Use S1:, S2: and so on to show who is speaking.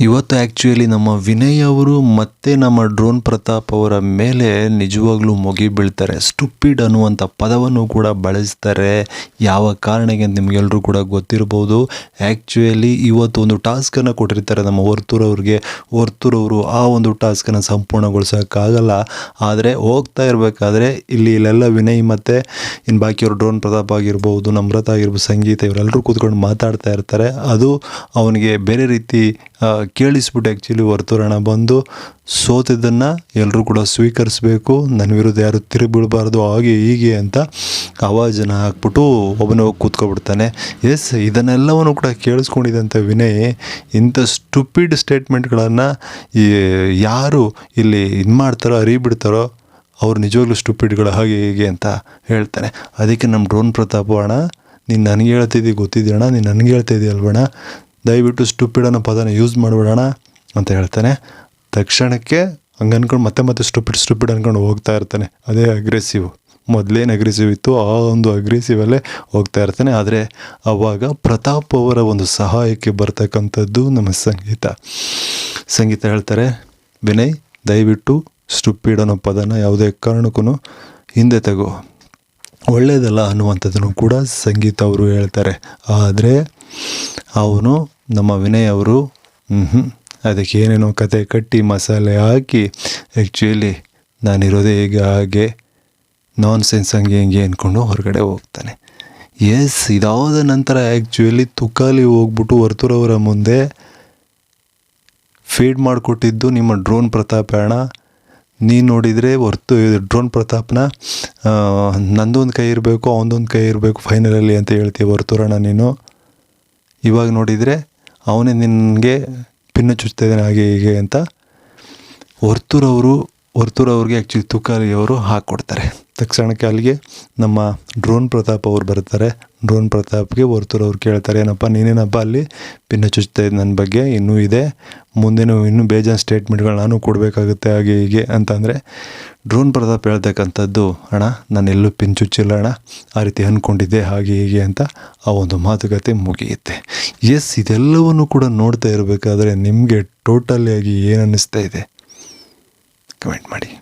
S1: ಇವತ್ತು ಆ್ಯಕ್ಚುಲಿ ನಮ್ಮ ವಿನಯ್ ಅವರು ಮತ್ತೆ ನಮ್ಮ ಡ್ರೋನ್ ಪ್ರತಾಪ್ ಅವರ ಮೇಲೆ ನಿಜವಾಗ್ಲೂ ಮುಗಿ ಬೀಳ್ತಾರೆ. ಸ್ಟುಪಿಡ್ ಅನ್ನುವಂಥ ಪದವನ್ನು ಕೂಡ ಬಳಸ್ತಾರೆ. ಯಾವ ಕಾರಣಕ್ಕೆ ಅಂತ ನಿಮಗೆಲ್ಲರೂ ಕೂಡ ಗೊತ್ತಿರ್ಬೋದು. ಆ್ಯಕ್ಚುಯಲಿ ಇವತ್ತು ಒಂದು ಟಾಸ್ಕನ್ನು ಕೊಟ್ಟಿರ್ತಾರೆ ನಮ್ಮ ವರ್ತೂರ್ ಅವರು ಆ ಒಂದು ಟಾಸ್ಕನ್ನು ಸಂಪೂರ್ಣಗೊಳಿಸೋಕ್ಕಾಗಲ್ಲ. ಆದರೆ ಹೋಗ್ತಾ ಇರಬೇಕಾದ್ರೆ ಇಲ್ಲಿ ಇಲ್ಲೆಲ್ಲ ವಿನಯ್ ಮತ್ತು ಇನ್ನು ಬಾಕಿಯವರು ಡ್ರೋನ್ ಪ್ರತಾಪ್ ಆಗಿರ್ಬೋದು, ನಮ್ರತ ಆಗಿರ್ಬೋದು, ಸಂಗೀತ ಇವರೆಲ್ಲರೂ ಕೂತ್ಕೊಂಡು ಮಾತಾಡ್ತಾ ಇರ್ತಾರೆ. ಅದು ಅವನಿಗೆ ಬೇರೆ ರೀತಿ ಕೇಳಿಸ್ಬಿಟ್ಟು ಆ್ಯಕ್ಚುಲಿ ವರ್ತೂರಣ ಬಂದು ಸೋತಿದ್ದನ್ನು ಎಲ್ಲರೂ ಕೂಡ ಸ್ವೀಕರಿಸಬೇಕು. ನನ್ನ ವಿರುದ್ಧ ಯಾರು ತಿರುಗಿಬಿಡಬಾರ್ದು ಹಾಗೆ ಹೀಗೆ ಅಂತ ಆವಾಜನ ಹಾಕ್ಬಿಟ್ಟು ಒಬ್ಬನೇ ಹೋಗಿ ಕೂತ್ಕೊಬಿಡ್ತಾನೆ. ಎಸ್ ಇದನ್ನೆಲ್ಲವನ್ನು ಕೂಡ ಕೇಳಿಸ್ಕೊಂಡಿದ್ದಂಥ ವಿನಯ್ ಇಂಥ ಸ್ಟುಪಿಡ್ ಸ್ಟೇಟ್ಮೆಂಟ್ಗಳನ್ನು ಯಾರು ಇಲ್ಲಿ ಇದು ಮಾಡ್ತಾರೋ, ಅರಿಬಿಡ್ತಾರೋ, ಅವ್ರು ನಿಜವಾಗ್ಲೂ ಸ್ಟುಪಿಡ್ಗಳು ಹಾಗೆ ಹೀಗೆ ಅಂತ ಹೇಳ್ತಾನೆ. ಅದಕ್ಕೆ ನಮ್ಮ ಡ್ರೋನ್ ಪ್ರತಾಪ ಅಣ್ಣ ನೀನು ನನಗೆ ಹೇಳ್ತಿದ್ದಿ ಗೊತ್ತಿದ್ದೀಯಣ್ಣ ನೀನು ನನಗೆ ಹೇಳ್ತಾ ಇದೆಯಲ್ವಣ ದಯವಿಟ್ಟು ಸ್ಟುಪಿಡ್ ಅನ್ನೋ ಪದನ ಯೂಸ್ ಮಾಡಿಬಿಡೋಣ ಅಂತ ಹೇಳ್ತಾನೆ. ತಕ್ಷಣಕ್ಕೆ ಹಂಗೆ ಅಂದ್ಕೊಂಡು ಮತ್ತೆ ಮತ್ತೆ ಸ್ಟುಪಿಡ್ ಸ್ಟುಪಿಡ್ ಅಂದ್ಕೊಂಡು ಹೋಗ್ತಾ ಇರ್ತಾನೆ. ಅದೇ ಅಗ್ರೆಸಿವ್ ಮೊದಲೇನು ಅಗ್ರೆಸಿವ್ ಇತ್ತು, ಆ ಒಂದು ಅಗ್ರೆಸಿವಲ್ಲೇ ಹೋಗ್ತಾ ಇರ್ತಾನೆ. ಆದರೆ ಆವಾಗ ಪ್ರತಾಪ್ ಅವರ ಒಂದು ಸಹಾಯಕ್ಕೆ ಬರ್ತಕ್ಕಂಥದ್ದು ನಮ್ಮ ಸಂಗೀತ. ಸಂಗೀತ ಹೇಳ್ತಾರೆ, ವಿನಯ್, ದಯವಿಟ್ಟು ಸ್ಟುಪಿಡ್ ಅನ್ನೋ ಪದನ ಯಾವುದೇ ಕಾರಣಕ್ಕೂ ಹಿಂದೆ ತಗೋ. ಒಳ್ಳೆಯದಲ್ಲ ಅನ್ನುವಂಥದ್ದನ್ನು ಕೂಡ ಸಂಗೀತ ಅವರು ಹೇಳ್ತಾರೆ. ಆದರೆ ಅವನು ನಮ್ಮ ವಿನಯ್ ಅವರು ಹ್ಞೂ ಅದಕ್ಕೆ ಏನೇನೋ ಕತೆ ಕಟ್ಟಿ ಮಸಾಲೆ ಹಾಕಿ ಆ್ಯಕ್ಚುಲಿ ನಾನಿರೋದೇ ಈಗ ಹಾಗೆ ನಾನ್ ಸೆನ್ಸ್ ಹಂಗೆ ಹಿಂಗೆ ಅಂದ್ಕೊಂಡು ಹೊರಗಡೆ ಹೋಗ್ತಾನೆ. ಎಸ್ ಇದಾದ ನಂತರ ಆ್ಯಕ್ಚುಲಿ ತುಕಾಲಿ ಹೋಗ್ಬಿಟ್ಟು ವರ್ತೂರವರ ಮುಂದೆ ಫೀಡ್ ಮಾಡಿಕೊಟ್ಟಿದ್ದು ನಿಮ್ಮ ಡ್ರೋನ್ ಪ್ರತಾಪ ಅಣ್ಣ. ನೀನು ನೋಡಿದರೆ ಹೊರ್ತು ಡ್ರೋನ್ ಪ್ರತಾಪ್ನ ನಂದೊಂದು ಕೈ ಇರಬೇಕು ಅವನದೊಂದು ಕೈ ಇರಬೇಕು ಫೈನಲಲ್ಲಿ ಅಂತ ಹೇಳ್ತೀವಿ ವರ್ತೂರಣ್ಣ ನೀನು. ಇವಾಗ ನೋಡಿದರೆ ಅವನೇ ನಿನಗೆ ಪಿನ್ನು ಚುಚ್ತಾ ಇದ್ದಾನೆ ಹಾಗೆ ಹೀಗೆ ಅಂತ. ವರ್ತೂರವರು ವರ್ತೂರವ್ರಿಗೆ ಆ್ಯಕ್ಚುಲಿ ತುಕಾಲಿ ಅವರು ಹಾಕ್ಕೊಡ್ತಾರೆ ತಕ್ಷಣಕ್ಕೆ ಅಲ್ಲಿಗೆ ನಮ್ಮ ಡ್ರೋನ್ ಪ್ರತಾಪ್ ಅವ್ರು ಬರ್ತಾರೆ. ಡ್ರೋನ್ ಪ್ರತಾಪ್ಗೆ ವರ್ತೂರ್ ಅವ್ರು ಕೇಳ್ತಾರೆ, ಏನಪ್ಪ, ನೀನೇನಪ್ಪ ಅಲ್ಲಿ? ಪಿನ್ನ ಚುಚ್ತಾ ಇದ್ದು ನನ್ನ ಬಗ್ಗೆ, ಇನ್ನೂ ಇದೆ. ಮುಂದೆನೂ ಇನ್ನೂ ಬೇಜಾನ್ ಸ್ಟೇಟ್ಮೆಂಟ್ಗಳು ನಾನು ಕೊಡಬೇಕಾಗುತ್ತೆ, ಹಾಗೆ ಹೀಗೆ ಅಂತಂದರೆ ಡ್ರೋನ್ ಪ್ರತಾಪ್ ಹೇಳ್ತಕ್ಕಂಥದ್ದು, ಅಣ್ಣ, ನಾನು ಎಲ್ಲೂ ಪಿನ್ ಚುಚ್ಚಿಲ್ಲ ಅಣ್ಣ. ಆ ರೀತಿ ಅಂದ್ಕೊಂಡಿದ್ದೆ ಹಾಗೆ ಹೀಗೆ ಅಂತ ಆ ಒಂದು ಮಾತುಕತೆ ಮುಗಿಯುತ್ತೆ. ಎಸ್ ಇದೆಲ್ಲವನ್ನು ಕೂಡ ನೋಡ್ತಾ ಇರಬೇಕಾದ್ರೆ ನಿಮಗೆ ಟೋಟಲಿ ಆಗಿ ಏನು ಅನ್ನಿಸ್ತಾ ಇದೆ? ಕಮೆಂಟ್ ಮಾಡಿ.